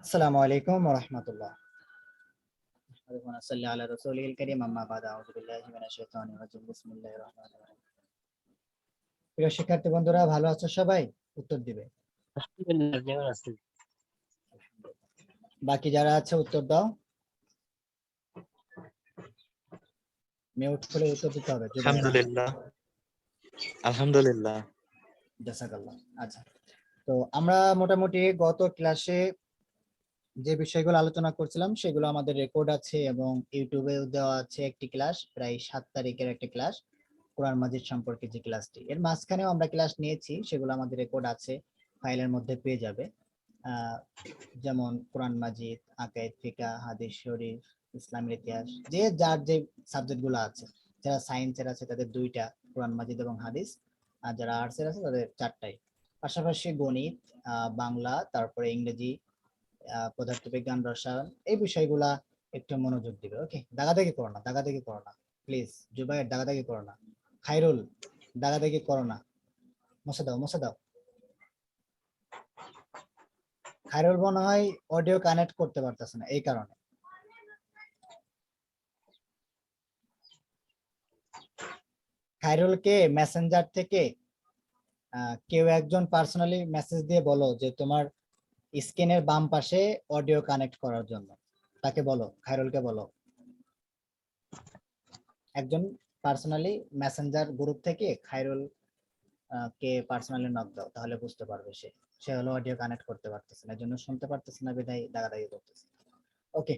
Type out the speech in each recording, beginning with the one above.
আসসালামু আলাইকুম ওয়া রাহমাতুল্লাহ আল্লাহুম্মা সাল্লি আলা রাসূলিল কারীম আম্মা বাদ আউযু বিল্লাহি মিনাশ শাইতানির রাজিম বিসমিল্লাহির রহমানির রহিম প্রিয় শিক্ষার্থী বন্ধুরা ভালো আছো সবাই? উত্তর দিবে। বাকি যারা আছে উত্তর দাও। মিউট করে উত্তর দিতে হবে আলহামদুলিল্লাহ। আলহামদুলিল্লাহ। জাযাকাল্লাহ আচ্ছা। তো আমরা মোটামুটি গত ক্লাসে যে বিষয়গুলো আলোচনা করছিলাম, সেগুলো আমাদের রেকর্ড আছে এবং ইউটিউবেও দেওয়া আছে একটি ক্লাস প্রায় সাত তারিখের একটি ক্লাস কোরআন মাজিদ সম্পর্কে যে ক্লাসটি এর মাঝখানেও আমরা ক্লাস নিয়েছি, সেগুলো আমাদের রেকর্ড আছে ফাইলের মধ্যে পেয়ে যাবে। যেমন কোরআন মাজিদ আকাইদ ফিকা, হাদিস শরীফ, ইসলামের ইতিহাস, যে যার যে সাবজেক্টগুলো আছে, যারা সায়েন্সের আছে, তাদের দুইটা, কোরআন মাজিদ এবং হাদিস, আর যারা আর্টসের আছে, তাদের চারটাই। পাশাপাশি গণিত বাংলা, তারপরে ইংরেজি পদার্থবিজ্ঞান, রসায়ন এই বিষয়গুলা একটু মনোযোগ দিবে ওকে দাগাদাগি করো না, দাগাদাগি করো না প্লিজ জুবাইর দাগাদাগি করো না। খাইরুল দাগাদাগি করো না। মুছে দাও মুছে দাও। খাইরুল মনে হয় অডিও কানেক্ট করতে পারতেছে না, এই কারণে। খাইরুলকে মেসেঞ্জার থেকে কেউ একজন পার্সোনালি মেসেজ দিয়ে বলো যে তোমার স্ক্রিনের বাম পাশে অডিও কানেক্ট করার জন্য। তাকে বলো খাইরুলকে বলো। একজন পার্সোনালি মেসেঞ্জার গ্রুপ থেকে খাইরুল কে পার্সোনালি নক দাও, তাহলে বুঝতে পারবে সে। সে হলো অডিও কানেক্ট করতে পারতেছে না জন্য শুনতে পারতেছে না বিধায় দাগাদাগি করতেছে। ওকে,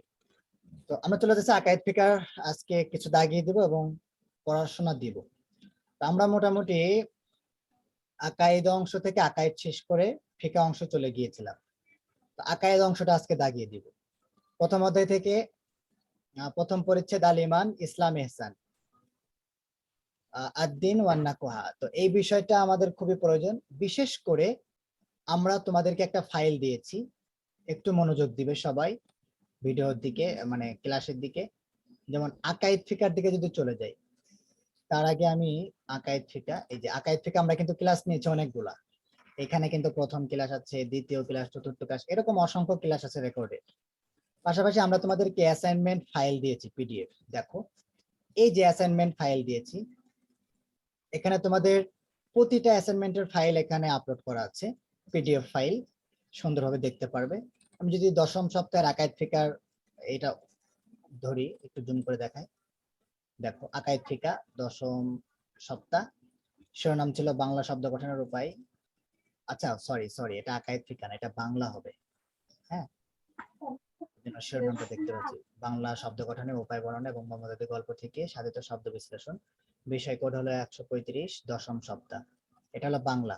তো আমরা চলে যাচ্ছি আকাইদ ফিকার। আজকে কিছু দাগিয়ে দিব এবং পড়াশোনা দিব। তো আমরা মোটামুটি আকাইদ অংশ থেকে আকাইদ শেষ করে ফিকা অংশ চলে গিয়েছিলাম। তো অংশটা আজকে দাগিয়ে দিব। প্রথম অধ্যায় থেকে প্রথম পরিচ্ছেদ আল ইমান ইসলাম এহসান। আহ, আদ্দিন ওয়ান্নাকুহা তো এই বিষয়টা আমাদের খুবই প্রয়োজন। বিশেষ করে আমরা তোমাদেরকে একটা ফাইল দিয়েছি। একটু মনোযোগ দিবে সবাই ভিডিওর দিকে মানে ক্লাসের দিকে। যেমন আকাইদ ফিকার দিকে যদি চলে যাই তার আগে আমি আকাইদ ফিকা এই যে আকাইদ ফিকা আমরা কিন্তু ক্লাস নিয়েছি অনেকগুলা। এখানে কিন্তু প্রথম ক্লাস আছে, দ্বিতীয় ক্লাস চতুর্থ ক্লাস এরকম অসংখ্য ক্লাস আছে রেকর্ডে পাশাপাশি আমরা তোমাদেরকে অ্যাসাইনমেন্ট ফাইল দিয়েছি পিডিএফ দেখো। এই যে অ্যাসাইনমেন্ট ফাইল দিয়েছি, এখানে তোমাদের প্রতিটা অ্যাসাইনমেন্টের ফাইল এখানে আপলোড করা আছে পিডিএফ ফাইল সুন্দরভাবে দেখতে পারবে। আমি যদি দশম সপ্তাহের আকাইদ ফিকার এটা ধরি, একটু জুম করে দেখাই। দেখো আকাইদ ফিকা, দশম সপ্তাহ। শিরোনাম ছিল বাংলা শব্দ গঠনের উপায়। আচ্ছা সরি সরি এটা আকাইদ ফিকা না এটা বাংলা হবে। হ্যাঁ? দেখতে পাচ্ছি। বাংলা শব্দ উপায় বর্ণনা এবং মমতাদি গল্প থেকে সাধিত শব্দ বিশ্লেষণ। বিষয় কোড হলো একশো পঁয়ত্রিশ দশম সপ্তাহ। এটা হলো বাংলা।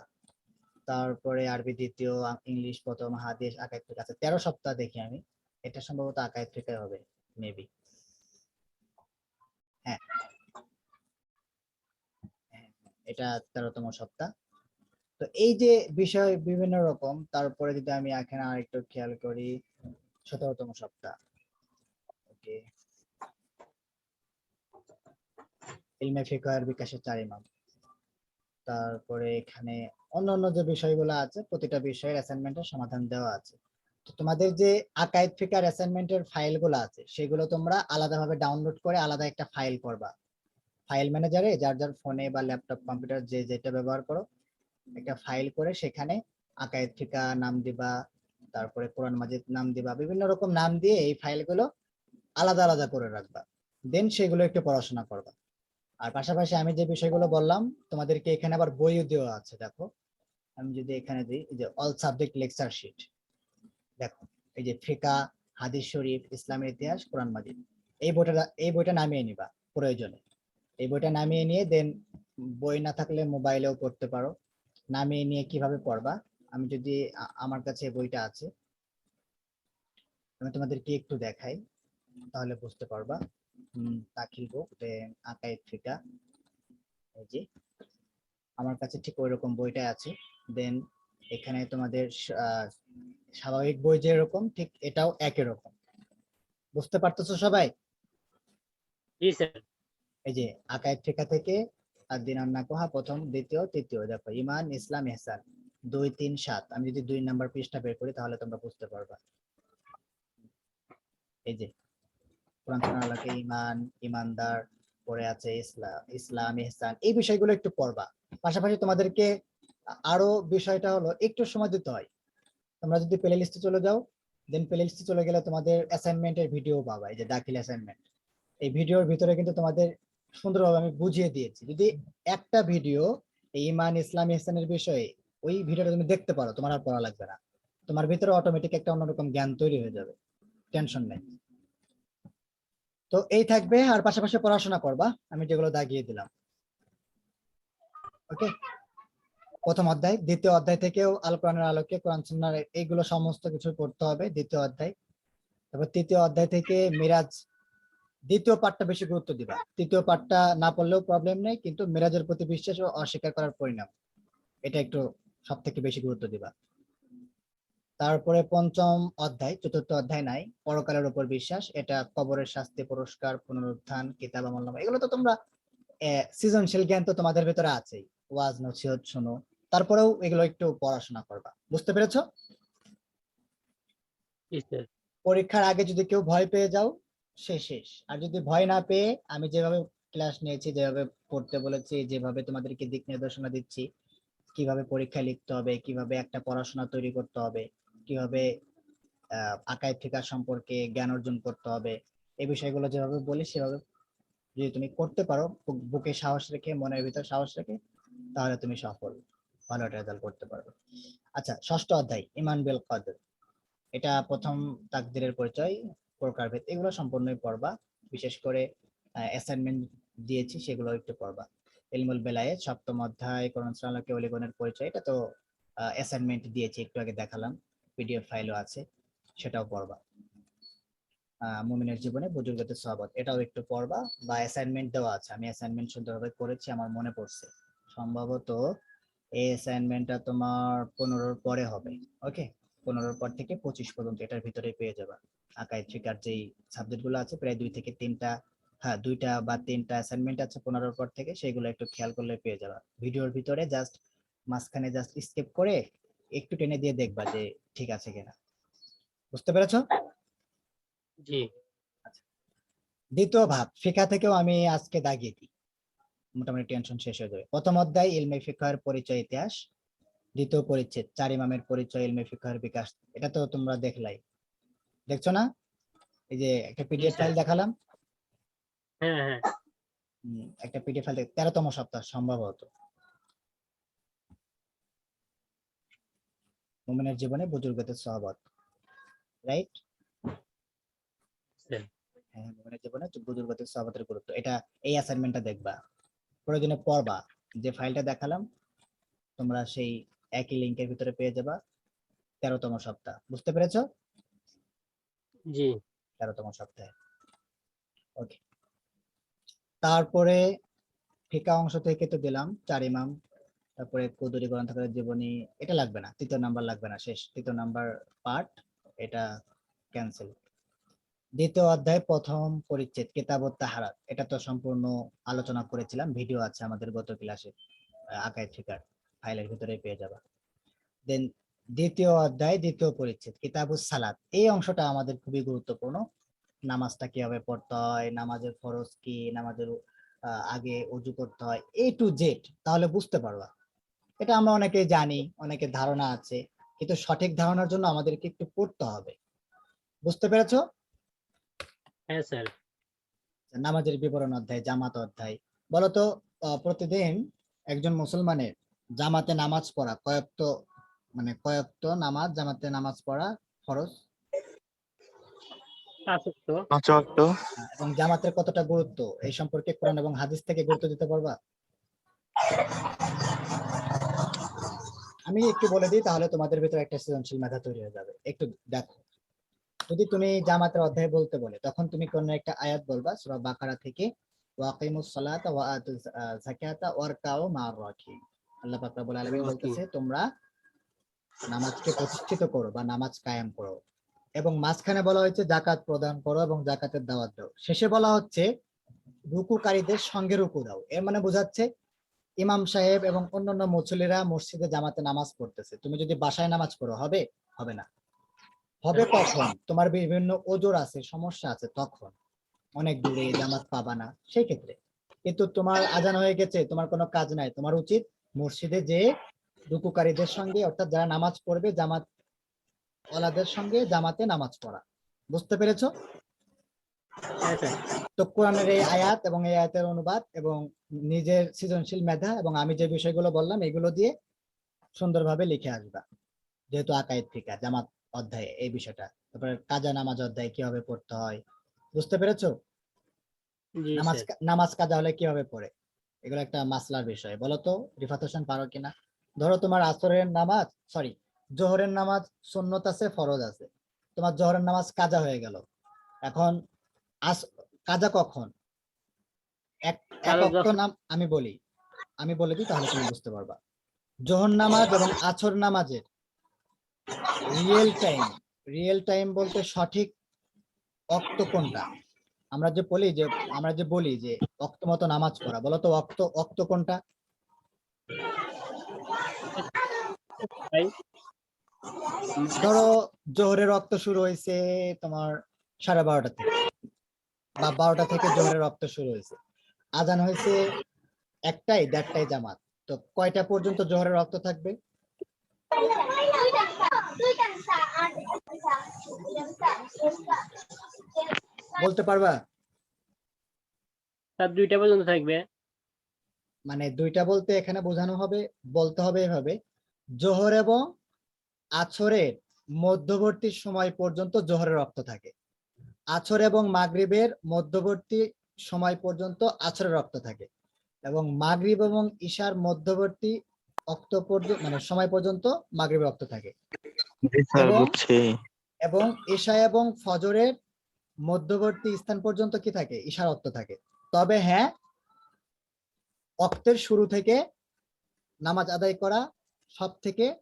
তারপরে আরবি দ্বিতীয় ইংলিশ প্রথম হাদিস ফিকা আছে। তেরো সপ্তাহ দেখি আমি। এটা সম্ভবত আকাইদ ফিকায় হবে মেবি হ্যাঁ হ্যাঁ, এটা তেরোতম সপ্তাহ। তো এই যে বিষয় বিভিন্ন রকম, তারপরে যদি আমি এখানে আরেকটু খেয়াল করি, সতেরোতম সপ্তাহ, ওকে। ইলমে ফিকার বিকাশের চার ইমাম। তারপরে এখানে অন্যান্য যে বিষয়গুলো আছে, প্রতিটা বিষয়ের অ্যাসাইনমেন্টের সমাধান দেওয়া আছে। তো তোমাদের যে আকাইদ ফিকার অ্যাসাইনমেন্টের ফাইলগুলো আছে, সেগুলো তোমরা আলাদাভাবে ডাউনলোড করে আলাদা একটা ফাইল করবা। ফাইল ম্যানেজারে, যার যার ফোনে বা ল্যাপটপ, কম্পিউটার, যে যেটা ব্যবহার করো একটা ফাইল করে সেখানে আকাইদ ফিকা নাম দিবা, তারপরে কোরআন মাজিদ নাম দিবা, বিভিন্ন রকম নাম দিয়ে এই ফাইলগুলো আলাদা আলাদা করে রাখবা। দেন সেগুলো একটু পড়াশোনা করবা। আর পাশাপাশি আমি যে বিষয়গুলো বললাম, তোমাদেরকে এখানে আবার বইও দেওয়া আছে, দেখো। আমি যদি এখানে দিই যে অল সাবজেক্ট লেকচার শিট দেখো, এই যে ফিকা, হাদিস শরীফ, ইসলামের ইতিহাস, কোরআন মাজিদ। এই বইটা এই বইটা নামিয়ে নিবা প্রয়োজনে। এই বইটা নামিয়ে নিয়ে দেন বই না থাকলে মোবাইলেও পড়তে পারো। নামিয়ে নিয়ে কীভাবে পড়বা? আমি যদি আমার কাছে বইটা আছে আমি তোমাদেরকে একটু দেখাই তাহলে বুঝতে পারবা। দাখিল বুক দেন আকাইদ ফিকা এই যে আমার কাছে ঠিক ওইরকম বইটা আছে। দেন এখানে তোমাদের স্বাভাবিক বই যেরকম ঠিক এটাও একই রকম। বুঝতে পারতেছো সবাই? জি স্যার। এই যে আকাইদ ফিকা থেকে আর দিন কোহা প্রথম, দ্বিতীয়, তৃতীয়। দেখো ইমান ইসলাম এহসান দুই, তিন, সাত। আমি যদি দুই নাম্বার পৃষ্ঠা বের করি, তাহলে তোমরা বুঝতে পারবা। এই যে ইমান ইমানদার পরে আছে ইসলাম ইসলাম এই বিষয়গুলো একটু পড়বা। পাশাপাশি তোমাদেরকে আরও বিষয়টা হলো, একটু সময় দিতে হয়। তোমরা যদি প্লে লিস্টে চলে যাও দেন প্লে লিস্টে চলে গেলে তোমাদের অ্যাসাইনমেন্টের ভিডিও পাবা, এই যে দাখিল অ্যাসাইনমেন্ট এই ভিডিওর ভিতরে কিন্তু তোমাদের সুন্দরভাবে আমি বুঝিয়ে দিয়েছি। যদি একটা ভিডিও ইমান ইসলাম, ইহসানের বিষয়ে ওই ভিডিওটা তুমি দেখতে পারো, তোমার আর পড়া লাগবে না। তোমার ভিতরে অটোমেটিক একটা অন্যরকম জ্ঞান তৈরি হয়ে যাবে। টেনশন নেই। তো এই থাকবে, আর পাশাপাশি পড়াশোনা করবা। আমি যেগুলো দাগিয়ে দিলাম। ওকে প্রথম অধ্যায়, দ্বিতীয় অধ্যায় থেকেও আল কোরআনের আলোকে, কোরআন সুন্নাহর এইগুলো সমস্ত কিছু পড়তে হবে দ্বিতীয় অধ্যায়। তারপর তৃতীয় অধ্যায় থেকে মিরাজ দ্বিতীয় পাঠটা বেশি গুরুত্ব দিবা। তৃতীয় পাঠটা না পড়লেও প্রবলেম নেই কিন্তু মিরাজের প্রতি বিশ্বাস ও অস্বীকার করার পরিণাম। এটা একটু সব থেকে বেশি গুরুত্ব দিবা। তারপরে পঞ্চম অধ্যায় চতুর্থ অধ্যায় নাই পরকালের উপর বিশ্বাস এটা কবরের শাস্তি পুরস্কার পুনরুত্থান কিতাব আমল এগুলো তো তোমরা সৃজনশীল জ্ঞান তো তোমাদের ভেতরে আছেই। ওয়াজ নসিহত শোনো। তারপরেও এগুলো একটু পড়াশোনা করবা। বুঝতে পেরেছ? পরীক্ষার আগে যদি কেউ ভয় পেয়ে যাও সে শেষ। আর যদি ভয় না পেয়ে আমি যেভাবে ক্লাস নিয়েছি, যেভাবে পড়তে বলেছি, যেভাবে তোমাদেরকে দিক নির্দেশনা দিচ্ছি, কীভাবে পরীক্ষা লিখতে হবে, কীভাবে একটা পড়াশোনা তৈরি করতে হবে, কীভাবে আকায় ফিকার সম্পর্কে জ্ঞান অর্জন করতে হবে, এই বিষয়গুলো যেভাবে বলি, সেভাবে যদি তুমি করতে পারো বুকে সাহস রেখে, মনের ভিতর সাহস রেখে, তাহলে তুমি সফল, ভালো একটা রেজাল্ট করতে পারবে। আচ্ছা ষষ্ঠ অধ্যায় ইমান বিল কদর। এটা প্রথম তাকদিরের পরিচয়। প্রকারভেদ এগুলো সম্পূর্ণই পড়বা। বিশেষ করে অ্যাসাইনমেন্ট দিয়েছি, সেগুলো একটু পড়বা। ইলমুল বেলায়ে সপ্তম অধ্যায়, কোরআন সালাকে অলিগণের পরিচয়, এটা তো অ্যাসাইনমেন্ট দিয়েছি, একটু আগে দেখালাম। পিডিএফ ফাইলও আছে, সেটাও পড়বা। মুমিনের জীবনে বুজুর্গতের সহবত এটাও একটু পড়বা, বা অ্যাসাইনমেন্ট দেওয়া আছে। আমি অ্যাসাইনমেন্ট সুন্দরভাবে করেছি, আমার মনে পড়ছে। সম্ভবত, এই অ্যাসাইনমেন্টটা তোমার পনেরোর পরে হবে ওকে পনেরোর পর থেকে পঁচিশ পর্যন্ত, এটার ভিতরে পেয়ে যাবা। আকাই ফিকার যেই সাবজেক্টগুলো আছে প্রায় দুই থেকে তিনটা হ্যাঁ দুইটা বা তিনটা অ্যাসাইনমেন্ট আছে পনেরোর পর থেকে সেগুলো একটু খেয়াল করলে পেয়ে যাবা। ভিডিওর ভিতরে জাস্ট মাঝখানে জাস্ট স্কিপ করে একটু টেনে দিয়ে দেখবা যে ঠিক আছে কিনা। বুঝতে পেরেছ? জি। দ্বিতীয় ভাব ফিকা থেকেও আমি আজকে দাগিয়ে দিই। মোটামুটি টেনশন শেষ হয়ে যাবে। প্রথম অধ্যায় ইলমে ফিকার পরিচয় ইতিহাস। দ্বিতীয় পরিচ্ছেদ চার ইমামের পরিচয় ইলমে ফিকার বিকাশ। এটা তো তোমরা দেখলাই। দেখছ না? এই যে একটা পিডিএফ ফাইল দেখালাম। হ্যাঁ হ্যাঁ। একটা পিডিএফ ফাইল তেরোতম সপ্তাহ সম্ভবত। মোমেনের জীবনে বুজুর্গতের সহবত রাইট হ্যাঁ মোমেনের জীবনে বুজুর্গতের সহবতের গুরুত্ব। এটা এই অ্যাসাইনমেন্টটা দেখবা। প্রয়োজনে পড়বা। যে ফাইলটা দেখালাম তোমরা সেই একই লিঙ্কের ভিতরে পেয়ে যাবা। তেরোতম সপ্তাহ। বুঝতে পেরেছ? জি। সপ্তাহে। ওকে তারপরে ফিকা অংশ থেকে তো দিলাম চার ইমাম, তারপরে কুদুরি গ্রন্থকারের জীবনী, এটা লাগবে না, তৃতীয় নাম্বার লাগবে না, শেষ, তৃতীয় নাম্বার পার্ট এটা ক্যান্সেল দ্বিতীয় অধ্যায়, প্রথম পরিচ্ছেদ, কিতাব তাহারাত, এটা তো সম্পূর্ণ আলোচনা করেছিলাম, ভিডিও আছে আমাদের গত ক্লাসে আকায় ফিকার, ফাইলের ভিতরে পেয়ে যাবা। দেন দ্বিতীয় অধ্যায় দ্বিতীয় পরিচ্ছেদ কিতাবুস সালাত। এই অংশটা আমাদের খুবই গুরুত্বপূর্ণ। নামাজটা কীভাবে পড়তে হয় নামাজের ফরজ কি নামাজের আগে অজু করতে হয় এ টু জেড তাহলে বুঝতে পারবা। এটা আমরা অনেকে জানি অনেকে ধারণা আছে কিন্তু সঠিক ধারণার জন্য আমাদেরকে একটু পড়তে হবে। বুঝতে পেরেছ? হ্যাঁ স্যার। নামাজের বিবরণ অধ্যায় জামাত অধ্যায়। বলতো প্রতিদিন একজন মুসলমানের জামাতে নামাজ পড়া কয়েকত মানে কয়েকত নামাজ জামাতে নামাজ পড়া ফরজ। আহ, এবং জামাতের কতটা গুরুত্ব? এই সম্পর্কে কোরআন এবং হাদিস থেকে গুরুত্ব দিতে পারবা? আমি একটু বলে দিই তাহলে তোমাদের ভিতরে একটা সৃজনশীল মেধা তৈরি হয়ে যাবে। একটু দেখো। যদি তুমি জামাতের অধ্যায় বলতে বলে তখন তুমি কোন একটা আয়াত বলবা সূরা বাকারা থেকে ওয়াকিমুস সালাতা ওয়া আতুজ যাকাতা ওয়ারকাউ মা'আর আল্লাহ পাক রব্বুল আলামিন বলতেছে তোমরা নামাজকে প্রতিষ্ঠিত করো বা নামাজ কায়েম করো। এবং মাঝখানে বলা হয়েছে জাকাত প্রদান করো এবং জাকাতের দাওয়াত দাও। শেষে বলা হচ্ছে রুকুকারীদের সঙ্গে রুকু দাও। এর মানে বোঝাচ্ছে ইমাম সাহেব এবং অন্যান্য মুসল্লিরা মসজিদে জামাতে নামাজ পড়তেছে। তুমি যদি বাসায় নামাজ পড়ো, হবে? হবে না। হবে কখন? তোমার বিভিন্ন ওজোর আছে, সমস্যা আছে, তখন। অনেক দূরে জামাত পাবা না। সেই ক্ষেত্রে কিন্তু তোমার আজান হয়ে গেছে, তোমার কোনো কাজ নাই। তোমার উচিত মসজিদে যে রুকুকারীদের সঙ্গে অর্থাৎ যারা নামাজ পড়বে জামাত ওলাদের সঙ্গে জামাতে নামাজ পড়া। বুঝতে পেরেছ? হ্যাঁ তো কোরআনের এই আয়াত এবং এই আয়াতের অনুবাদ এবং নিজের সৃজনশীল মেধা এবং আমি যে বিষয়গুলো বললাম এগুলো দিয়ে সুন্দরভাবে লিখে আসবা যেহেতু আকাইদ ফিকা জামাত অধ্যায়ে এই বিষয়টা। তারপরে কাজা নামাজ অধ্যায় কীভাবে পড়তে হয় বুঝতে পেরেছ? নামাজ নামাজ কাজা হলে কীভাবে পড়ে এগুলো একটা মাসলার বিষয়। বলো তো রিফাত হোসেন পারো কিনা? ধরো তোমার আসরের নামাজ সরি জোহরের নামাজ সুন্নত আছে ফরজ আছে। তোমার জোহরের নামাজ কাজা হয়ে গেল। এখন আস কাজা কখন? এক নাম আমি বলি। আমি বলে দিই তাহলে তুমি বুঝতে পারবা। জোহর নামাজ এবং আছর নামাজের রিয়েল টাইম রিয়েল টাইম বলতে সঠিক অক্ত কোনটা? আমরা যে বলি যে আমরা যে বলি যে অক্ত মতো নামাজ পড়া বলো তো অক্ত অক্ত কোনটা? ধরো জোহরের রক্ত শুরু হয়েছে তোমার সাড়ে বারোটা থেকে। বা বারোটা থেকে জোহরের রক্ত শুরু হয়েছে। আজান হয়েছে একটাই দেড়টাই জামাত। তো কয়টা পর্যন্ত জোহরের রক্ত থাকবে? বলতে পারবা? স্যার দুইটা পর্যন্ত থাকবে। মানে দুইটা বলতে এখানে বোঝানো হবে বলতে হবে এভাবে। জোহর এবং আছরের মধ্যবর্তী সময় পর্যন্ত জোহরের রক্ত থাকে। আছর এবং মাগরিবের মধ্যবর্তী সময় পর্যন্ত আছরের রক্ত থাকে এবং মাগরিব এবং ঈশার মধ্যবর্তী অক্ত পর্যন্ত মানে সময় পর্যন্ত মাগরিবের রক্ত থাকে। এবং- ঈশা এবং ফজরের মধ্যবর্তী স্থান পর্যন্ত কি থাকে? ঈশার অক্ত থাকে। তবে হ্যাঁ অক্তের শুরু থেকে নামাজ আদায় করা সব থেকে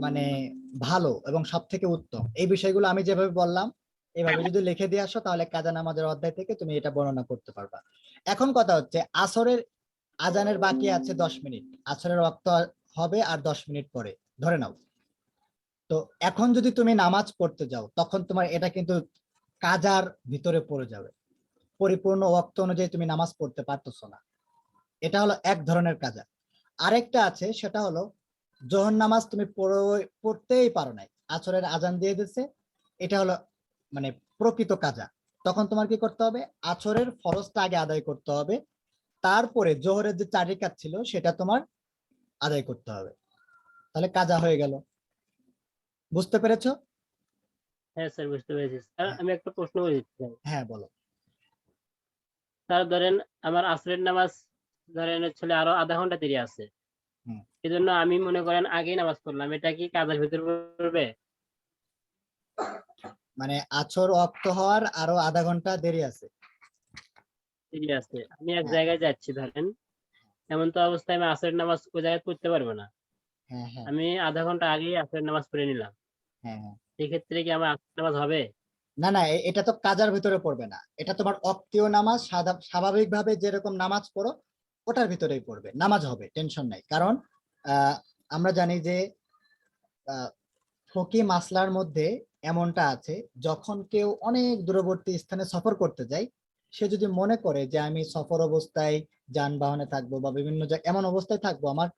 মানে ভালো এবং সব থেকে উত্তম। এই বিষয়গুলো আমি যেভাবে বললাম, এভাবে যদি লিখে দিয়ে আসো, তাহলে কাজা নামাজের অধ্যায় থেকে তুমি এটা বর্ণনা করতে পারবা। এখন কথা হচ্ছে, আসরের আজানের বাকি আছে দশ মিনিট। আসরের রক্ত হবে আর দশ মিনিট পরে। ধরে নাও। তো এখন যদি তুমি নামাজ পড়তে যাও, তখন তোমার এটা কিন্তু কাজার ভিতরে পড়ে যাবে। পরিপূর্ণ ওয়াক্ত অনুযায়ী তুমি নামাজ পড়তে পারতেছো না। এটা হলো এক ধরনের কাজা। আরেকটা আছে সেটা হলো জোহর নামাজ তুমি পড়ো- পড়তেই পারো নাই। আছরের আজান দিয়ে দিচ্ছে এটা হলো মানে প্রকৃত কাজা। তখন তোমার কি করতে হবে? আছরের ফরজটা আগে আদায় করতে হবে। তারপরে জোহরের যে চার রেখাত ছিল সেটা তোমার আদায় করতে হবে। তাহলে কাজা হয়ে গেল। বুঝতে পেরেছ? হ্যাঁ স্যার বুঝতে পেরেছি। স্যার আমি একটা প্রশ্ন করে দিচ্ছি হ্যাঁ বলো। স্যার ধরেন আমার আসরের নামাজ ধরেন হচ্ছে আরও আধা ঘণ্টা দেরি আছে। হুম। এই জন্য আমি মনে করেন আগেই নামাজ পড়লাম। এটা কি কাজের ভিতরে পড়বে? মানে আছর অক্ত হওয়ার আরও আধা ঘণ্টা দেরি আছে। দেরি আছে। আমি এক হ্যাঁ। জায়গায় যাচ্ছি ধরেন। এমন তো অবস্থায় আমি আসরের নামাজ ওই জায়গায় পড়তে পারব না। হ্যাঁ হ্যাঁ। আমি আধা ঘণ্টা আগেই আসরের নামাজ পড়ে নিলাম। হ্যাঁ হ্যাঁ। সেক্ষেত্রে কি আমার আসরের নামাজ হবে? না না এটা তো কাজার ভিতরে পড়বে না। এটা তোমার অক্তীয় নামাজ সাধা- স্বাভাবিকভাবে যেরকম নামাজ পড়ো ওটার ভিতরেই পড়বে, নামাজ হবে টেনশন নাই। কারণ আমরা জানি যে ফকি মাসলার মধ্যে এমনটা আছে, যখন কেউ অনেক দূরবর্তী স্থানে সফর করতে যায়, সে যদি মনে করে যে, আমি সফর অবস্থায় যানবাহনে থাকব বা বিভিন্ন এমন অবস্থায় থাকব, আমার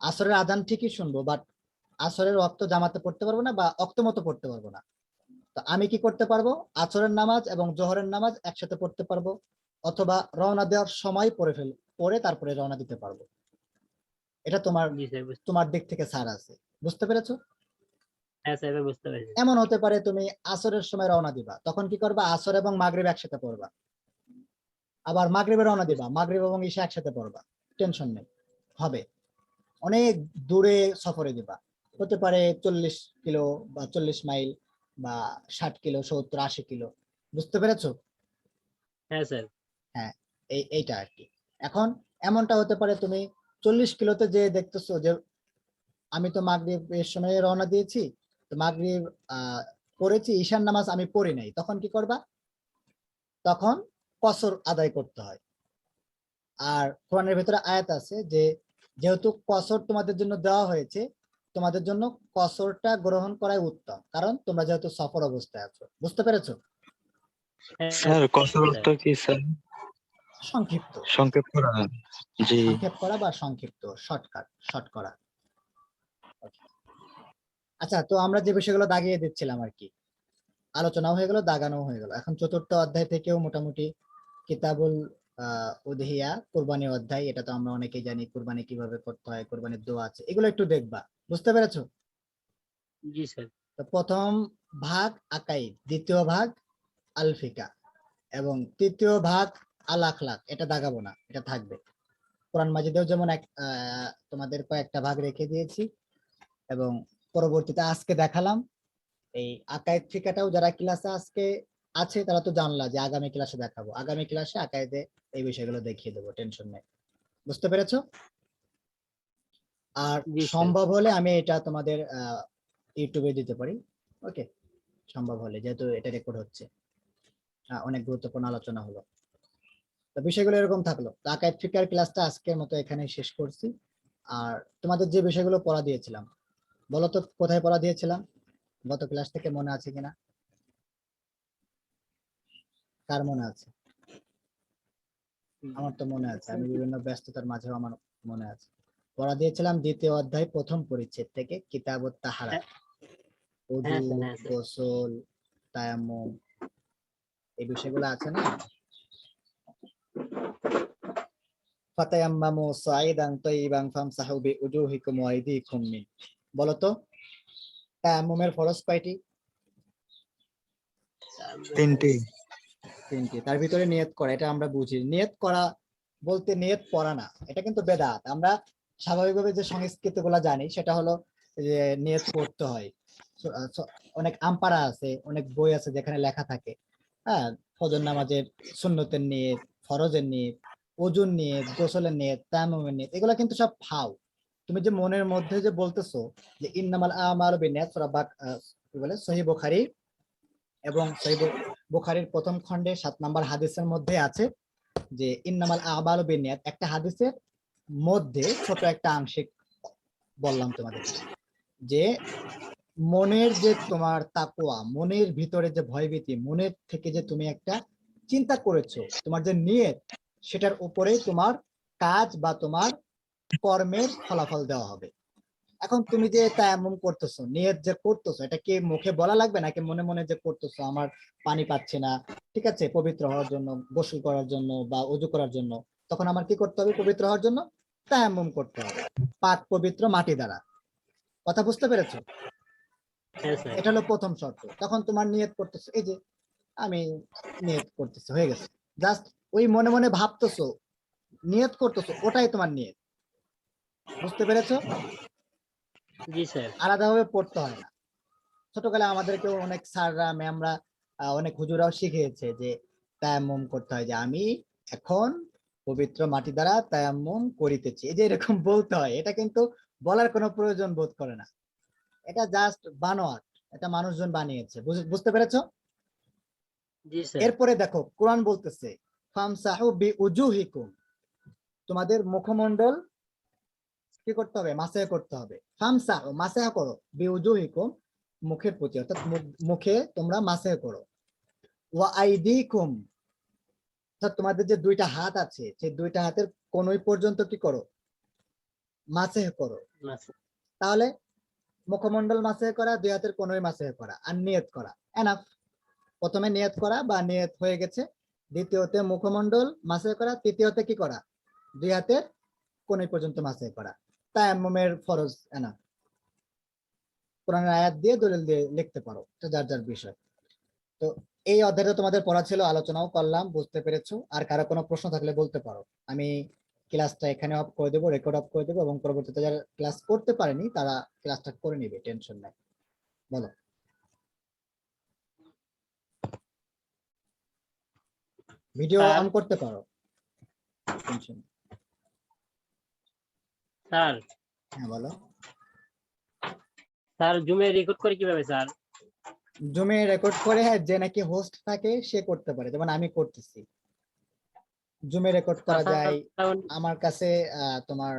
আসরের আদান ঠিকই শুনব বাট আসরের রক্ত জামাতে পড়তে পারব না বা অক্ত মতো পড়তে পারব না। তো আমি কি করতে পারব? আচরের নামাজ এবং জোহরের নামাজ একসাথে পড়তে পারব, অথবা রওনা দেওয়ার সময় পড়ে ফেল পড়ে তারপরে রওনা দিতে পারব। এটা তোমার তোমার দিক থেকে ছাড় আছে। বুঝতে পেরেছ? হ্যাঁ এমন হতে পারে তুমি আসরের সময় রওনা দিবা। তখন কি করবা? আসর এবং মাগরিব একসাথে পড়বা। আবার মাগরিবে রওনা দিবা। মাগরিব এবং ঈশা একসাথে পড়বা। টেনশন নেই। হবে। অনেক দূরে সফরে দিবা। হতে পারে চল্লিশ কিলো বা চল্লিশ মাইল বা ষাট কিলো সত্তর আশি কিলো। বুঝতে পেরেছ? হ্যাঁ স্যার। এই এইটা আর কি। এখন এমনটা হতে পারে তুমি চল্লিশ কিলোতে যে দেখতেছো যে আমি তো মাগরিব এর সময় রওনা দিয়েছি, তো মাগরিব পড়েছি ঈশান নামাজ আমি পড়ি নাই, তখন কি করবা? তখন কসর আদায় করতে হয়। আর কোরআনের ভেতরে আয়াত আছে যে, যেহেতু কসর তোমাদের জন্য দেওয়া হয়েছে, তোমাদের জন্য কসরটা গ্রহণ করাই উত্তম, কারণ তোমরা যেহেতু সফর অবস্থায় আছো। বুঝতে পেরেছ? স্যার কসরত কি, স্যার? সংক্ষিপ্ত। সংক্ষেপ করা। জি। সংক্ষেপ করা বা সংক্ষিপ্ত শর্টকাট শর্ট করা। আচ্ছা তো আমরা যে বিষয়গুলো দাগিয়ে দিচ্ছিলাম আর কি আলোচনাও হয়ে গেল দাগানো হয়ে গেল। এখন চতুর্থ অধ্যায় থেকেও মোটামুটি কিতাবুল আহ উদহিয়া কোরবানি অধ্যায় এটা তো আমরা অনেকেই জানি কোরবানি কীভাবে করতে হয় কোরবানির দোয়া আছে এগুলো একটু দেখবা বুঝতে পেরেছ? জি স্যার। তো প্রথম ভাগ আকাই দ্বিতীয় ভাগ আলফিকা এবং তৃতীয় ভাগ আল আখলাক এটা দাগাবো না এটা থাকবে। কোরআন মাজিদেও যেমন এক তোমাদের কয়েকটা ভাগ রেখে দিয়েছি এবং পরবর্তীতে আজকে দেখালাম এই আকায়েদ ফিকাটাও যারা ক্লাসে আজকে আছে তারা তো জানলা যে আগামী ক্লাসে দেখাবো। আগামী ক্লাসে আকায়েদে এই বিষয়গুলো দেখিয়ে দেবো টেনশন নেই। বুঝতে পেরেছ? আর সম্ভব হলে আমি এটা তোমাদের আহ, ইউটিউবে দিতে পারি। ওকে? সম্ভব হলে যেহেতু এটা রেকর্ড হচ্ছে। অনেক গুরুত্বপূর্ণ আলোচনা হলো। তো বিষয়গুলো এরকম থাকল। তো ফিকার ক্লাসটা আজকের মতো এখানে শেষ করছি। আর তোমাদের যে বিষয়গুলো পড়া দিয়েছিলাম বলো তো কোথায় পড়া দিয়েছিলাম? গত ক্লাস থেকে মনে আছে কিনা? কার মনে আছে? আমার তো মনে আছে। আমি বিভিন্ন ব্যস্ততার মাঝেও আমার মনে আছে। পড়া দিয়েছিলাম দ্বিতীয় অধ্যায় প্রথম পরিচ্ছেদ থেকে কিতাবত তাহারা। হ্যাঁ। হ্যাঁ হ্যাঁ। গোসল তায়াম্মুম এই বিষয়গুলো আছে না? ফাতায়াম্মামু সাইদান তাইয়িবান ফামসাহু বিউজুহিকুম ওয়া আইদিকুম মিন বলো তো তায়াম্মুমের ফরজ কয়টি? তিনটি। তিনটি। তার ভিতরে নিয়ত করা এটা আমরা বুঝি। নিয়ত করা বলতে নিয়ত পড়া না এটা কিন্তু বেদাত। আমরা স্বাভাবিকভাবে যে সংস্কৃতগুলা জানি সেটা হলো যে নিয়ত পড়তে হয়। অনেক আমপারা আছে অনেক বই আছে যেখানে লেখা থাকে। হ্যাঁ ফজর নামাজের সুন্নতের নিয়ত ফরজের নিয়ত, ওজন নিয়ত, গোসলের নিয়ত তায়াম্মুমের নিয়ত, এগুলো কিন্তু সব ফাও। তুমি যে মনের মধ্যে যে বলতেছো যে ইন্নামাল আমাল বিনিয়াত সূরা বাক কি বলে, সহিহ বুখারী এবং সহিহ বুখারীর প্রথম খণ্ডে সাত নাম্বার হাদিসের মধ্যে আছে যে ইন্নামাল আবাল বিনিয়াত একটা হাদিসের মধ্যে ছোট একটা আংশিক বললাম তোমাদের। যে মনের যে তোমার তাকোয়া মনের ভিতরে যে ভয়ভীতি, মনের থেকে যে তুমি একটা চিন্তা করেছ তোমার যে নিয়ত সেটার উপরে তোমার কাজ বা তোমার কর্মের ফলাফল দেওয়া হবে। এখন তুমি যে তায়াম্মুম করতেছো নিয়ত যে করতেছো এটা কি মুখে বলা লাগবে নাকি মনে মনে যে করতেছো আমার পানি পাচ্ছে না ঠিক আছে পবিত্র হওয়ার জন্য গোসল করার জন্য বা অজু করার জন্য তখন আমার কি করতে হবে পবিত্র হওয়ার জন্য? তায়াম্মুম করতে হবে পাক পবিত্র মাটি দ্বারা। কথা বুঝতে পেরেছ? হ্যাঁ এটা হলো প্রথম শর্ত। তখন তোমার নিয়ত করতেছো এই যে আমি নিয়ত করতেছি হয়ে গেছে। জাস্ট ওই মনে মনে ভাবতেছো নিয়ত করতেছো ওটাই তোমার নিয়ত। বুঝতে পেরেছ? জি স্যার। আলাদাভাবে পড়তে হয় না। ছোটকালে আমাদেরকে অনেক স্যাররা ম্যামরা অনেক হুজুরাও শিখিয়েছে যে তায়াম্মুম করতে হয় যে আমি এখন পবিত্র মাটি দ্বারা তায়াম্মুম করিতেছি। এই যে এরকম বলতে হয় এটা কিন্তু বলার কোনো প্রয়োজন বোধ করে না। এটা জাস্ট বানোয়াট এটা মানুষজন বানিয়েছে। বুঝ- বুঝতে পেরেছ? এরপরে দেখো কোরআন বলতেছে ফামসাহু তোমাদের মুখমণ্ডল কি করতে হবে? মাসেহ করতে হবে। ফামসাহু মাসেহ করো। বিউজুহিকুম মুখের প্রতি অর্থাৎ মুখে তোমরা মাসেহ করো। ওয়া আইদিকুম অর্থাৎ তোমাদের যে দুইটা হাত আছে সেই দুইটা হাতের কোনই পর্যন্ত কি করো? মাসেহ করো। তাহলে মুখমণ্ডল মাসে করা দুই হাতের কোনোই মাসে করা আর নিয়ত করা। এনাফ। প্রথমে নিয়ত করা বা নিয়ত হয়ে গেছে। দ্বিতীয়তে মুখমণ্ডল মাসে করা, তৃতীয়তে কি করা? দুই হাতের কোনোই পর্যন্ত মাসে করা। তায়াম্মুমের ফরজ এনাফ। কোরআনের আয়াত দিয়ে দলিল দিয়ে লিখতে পারো যার যার বিষয়। তো এই অধ্যায়টা তোমাদের পড়া ছিল, আলোচনাও করলাম, বুঝতে পেরেছ। আর কারও কোনো প্রশ্ন থাকলে বলতে পারো। আমি ক্লাসটা এখানে অফ করে দেবো রেকর্ড অফ করে দেবো, এবং পরবর্তীতে যারা ক্লাস করতে পারেনি, তারা ক্লাসটা করে নিবে টেনশন নাই। বলো। ভিডিও অন করতে পারো। স্যার হ্যাঁ বলো। স্যার জুমে রেকর্ড করে কীভাবে স্যার জুমে রেকর্ড করে হ্যাঁ, যে নাকি হোস্ট থাকে সে করতে পারে। যেমন আমি করতেছি। জুমে রেকর্ড করা যায়। আমার কাছে তোমার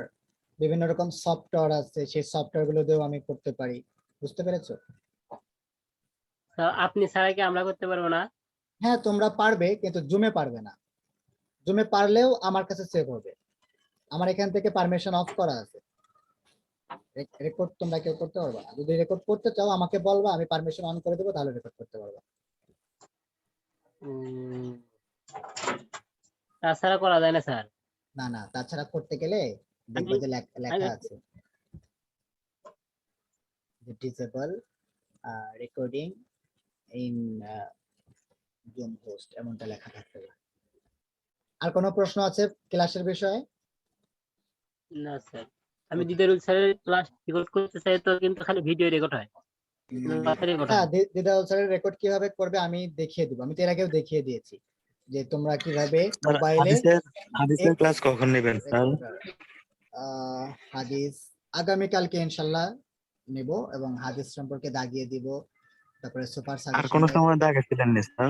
বিভিন্ন রকম সফটওয়্যার আছে। সেই সফটওয়্যারগুলো দিয়েও আমি করতে পারি। বুঝতে পেরেছ? আপনি ছাড়া কি আমরা করতে পারব না? হ্যাঁ তোমরা পারবে কিন্তু জুমে পারবে না। জুমে পারলেও আমার কাছে সেভ হবে। আমার এখান থেকে পারমিশন অফ করা আছে। রেকর্ড তোমরা কেউ করতে পারবে যদি রেকর্ড করতে চাও আমাকে বলবা আমি পারমিশন অন করে দেবো তাহলে রেকর্ড করতে পারবা। তাছাড়া করা যায় না স্যার? না না তাছাড়া করতে গেলে দেখবে যে লেখা আছে। Disable recording in Zoom host এমনটা লেখা থাকতে হবে আর কোনো প্রশ্ন আছে ক্লাসের বিষয়ে? না স্যার। আমি দিদারুল স্যারের ক্লাস রেকর্ড করতে চাই তো কিন্তু খালি ভিডিও রেকর্ড হয়। হ্যাঁ হয়। দি- দিদা স্যারের রেকর্ড কীভাবে করবে আমি দেখিয়ে দিব। আমি তো এর আগেও দেখিয়ে দিয়েছি যে তোমরা কীভাবে মোবাইলে হাদিসের ক্লাস কখন নেবেন স্যার? আহ, হাদিস আগামীকালকে ইনশাল্লাহ নেব এবং হাদিস সম্পর্কে দাগিয়ে দিব। তারপরে সুপার সাজেশন আর কোনো সময় দেখাচ্ছিলেন না স্যার?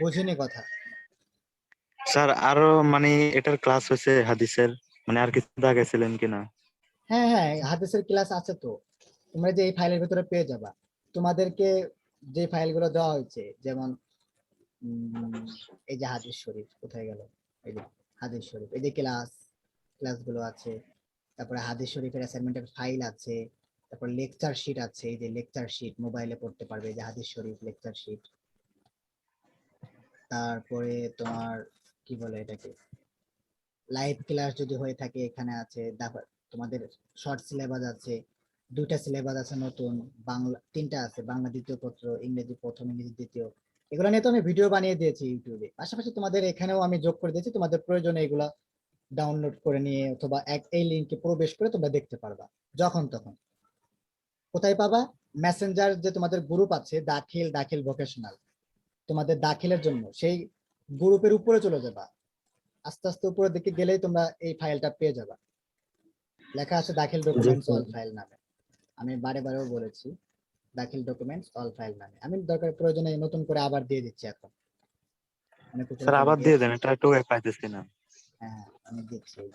বুঝিনি কথা। স্যার আরও মানে এটার ক্লাস হয়েছে হাদিসের মানে আর কিছু দেখাইছিলেন কিনা? হ্যাঁ হ্যাঁ হাদিসের ক্লাস আছে তো। তোমরা যে এই ফাইলের ভিতরে পেয়ে যাবা। তোমাদেরকে যে ফাইলগুলো দেওয়া হয়েছে যেমন এই যে হাদিস শরীফ কোথায় গেল? এই যে হাদিস শরীফ এই যে ক্লাস ক্লাসগুলো আছে। তারপরে হাদিস শরীফের অ্যাসাইনমেন্টের ফাইল আছে। তারপর লেকচার শিট আছে, এই যে লেকচার শিট মোবাইলে পড়তে পারবে যে হাদিস শরীফ লেকচার শিট তারপরে তোমার, কি বলে এটাকে? লাইভ ক্লাস যদি হয়ে থাকে এখানে আছে তোমাদের শর্ট সিলেবাস আছে, দুইটা সিলেবাস আছে নতুন, বাংলা, তিনটা আছে, বাংলা দ্বিতীয় পত্র, ইংরেজি প্রথম, ইংরেজি দ্বিতীয়। এগুলো নিয়ে তো আমি ভিডিও বানিয়ে দিয়েছি ইউটিউবে পাশাপাশি তোমাদের এখানেও আমি যোগ করে দিয়েছি, তোমাদের প্রয়োজনে এগুলা ডাউনলোড করে নিয়ে অথবা এক, এই লিঙ্কে প্রবেশ করে তোমরা দেখতে পারবা, যখন তখন। কোথায় পাবা? মেসেঞ্জার যে তোমাদের গ্রুপ আছে দাখিল দাখিল ভোকেশনাল তোমাদের দাখিলের জন্য সেই গ্রুপের উপরে চলে যাবা। আস্তে আস্তে উপরের দিকে গেলেই তোমরা এই ফাইলটা পেয়ে যাবা। লেখা আছে দাখিল ডকুমেন্টস অল ফাইল নামে। আমি বারে বারেও বলেছি দাখিল ডকুমেন্টস অল ফাইল নামে। আমি দরকার প্রয়োজনে নতুন করে আবার দিয়ে দিচ্ছি এখন। স্যার আবার দিয়ে দেন এটা একটু পাইতেছি না। হ্যাঁ আমি দিচ্ছি এই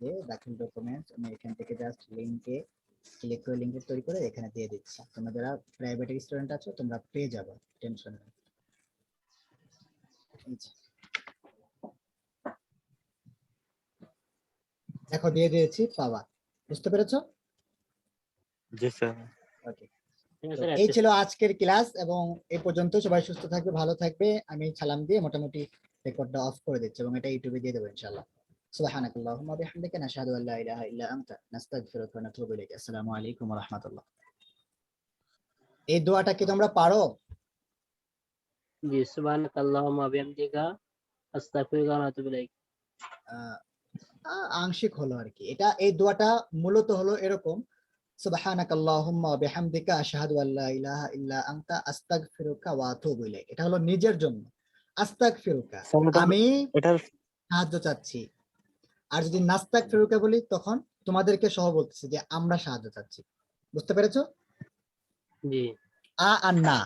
যে দাখিল ডকুমেন্টস আমি এখান থেকে জাস্ট লিংকে ক্লিক করে লিংকে তৈরি করে এখানে দিয়ে দিচ্ছি। তোমরা যারা প্রাইভেট স্টুডেন্ট আছো তোমরা পেয়ে যাবে টেনশন নেই। দেখো দিয়ে দিয়েছি পাওয়া। বুঝতে পেরেছ? জি স্যার। ওকে ঠিক তো আছে, এই ছিল আজকের ক্লাস এবং এই পর্যন্ত সবাই সুস্থ থাকবে ভালো থাকবে। আমি সালাম দিয়ে মোটামুটি রেকর্ডটা অফ করে দিচ্ছি এবং এটা ইউটিউবে দিয়ে দেবো ইনশাআল্লাহ। سبحانك اللهم وبحمدك نشهد ان لا اله الا انت نستغفرك ونتوب اليك السلام عليكم ورحمه الله এই দোয়াটা কি তোমরা পারো জি সুবহানাক আল্লাহুম্মা বিহামদিকা আস্তাগফিরুকা ওয়া আতুবু ইলাইক আহ, আহ, আংশিক হলো আর কি এটা এই দোয়াটা মূলত হলো এরকম সুবহানাক আল্লাহুম্মা ওয়া বিহামদিকা আশহাদু আল্লা ইলাহা ইল্লা আনতা আস্তাগফিরুকা ওয়া আতুবু ইলাইক এটা হলো নিজের জন্য আস্তাগফিরুকা স্যার, এটা- আমি এটার সাহায্য চাচ্ছি আর যদি নাস্তাক ফেরুকে বলি তখন তোমাদেরকে সহ বলতেছি যে আমরা সাহায্য চাচ্ছি। বুঝতে পেরেছ? জি। আ আর না।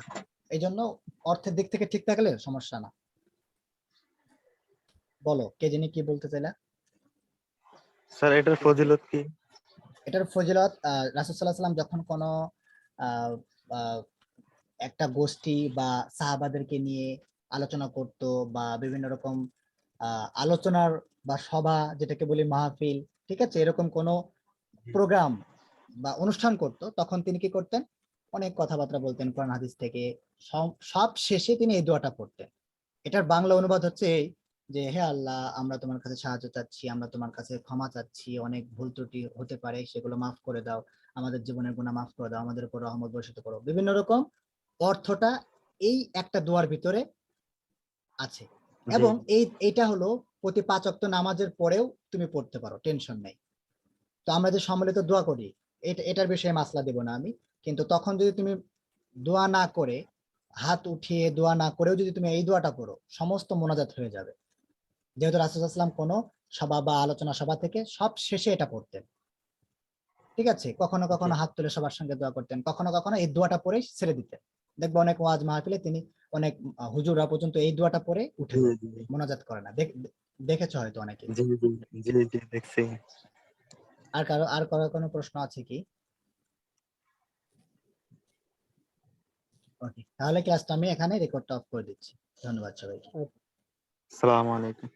এই জন্য অর্থের দিক থেকে ঠিক থাকলে সমস্যা না। বলো কে জানি কি বলতে চাইলা? স্যার এটার ফজিলত কি? এটার ফজিলত রাসুল সাল্লাহ সাল্লাম যখন কোনো আহ, আহ, একটা গোষ্ঠী বা সাহাবাদেরকে নিয়ে আলোচনা করত বা বিভিন্ন রকম আহ, আলোচনার বা সভা যেটাকে বলি মাহফিল ঠিক আছে? এরকম কোনো প্রোগ্রাম বা অনুষ্ঠান করত তখন তিনি কি করতেন? অনেক কথাবার্তা বলতেন কোরআন হাদিস থেকে। সব- শেষে তিনি এই দোয়াটা পড়তেন। এটার বাংলা অনুবাদ হচ্ছে এই যে হে আল্লাহ আমরা তোমার কাছে সাহায্য চাচ্ছি আমরা তোমার কাছে ক্ষমা চাচ্ছি অনেক ভুল ত্রুটি হতে পারে সেগুলো মাফ করে দাও আমাদের জীবনের গুণা মাফ করে দাও আমাদের উপর রহমত বর্ষিত করো। বিভিন্ন রকম অর্থটা এই একটা দোয়ার ভিতরে আছে। এবং এই এটা হলো প্রতি পাঁচ অক্ত নামাজের পরেও তুমি পড়তে পারো টেনশন নেই। তো আমরা যে সম্মিলিত দোয়া করি এটা এটার বিষয়ে মাসলা দেব না আমি। কিন্তু তখন যদি তুমি দোয়া না করে হাত উঠিয়ে দোয়া না করেও যদি তুমি এই দোয়াটা করো সমস্ত মোনাজাত হয়ে যাবে। যেহেতু রাসুলাম কোনো সভা বা আলোচনা সভা থেকে সব শেষে এটা পড়তেন। ঠিক আছে? কখনো কখনো হাত তুলে সবার সঙ্গে দোয়া করতেন কখনো কখনো এই দোয়াটা পরে ছেড়ে দিতেন। দেখব অনেক ওয়াজ মাহফিলে তিনি অনেক আহ, হুজুররা পর্যন্ত এই দোয়াটা পরে উঠে মোনাজাত করে না। দেখ- দেখেছ হয়তো অনেকে। জি জি জি জি দেখছি। আর কারও আর কারও কোনো প্রশ্ন আছে কি? ওকে তাহলে ক্লাসটা আমি এখানে রেকর্ডটা অফ করে দিচ্ছি। ধন্যবাদ সবাইকে। সালাম আলাইকুম।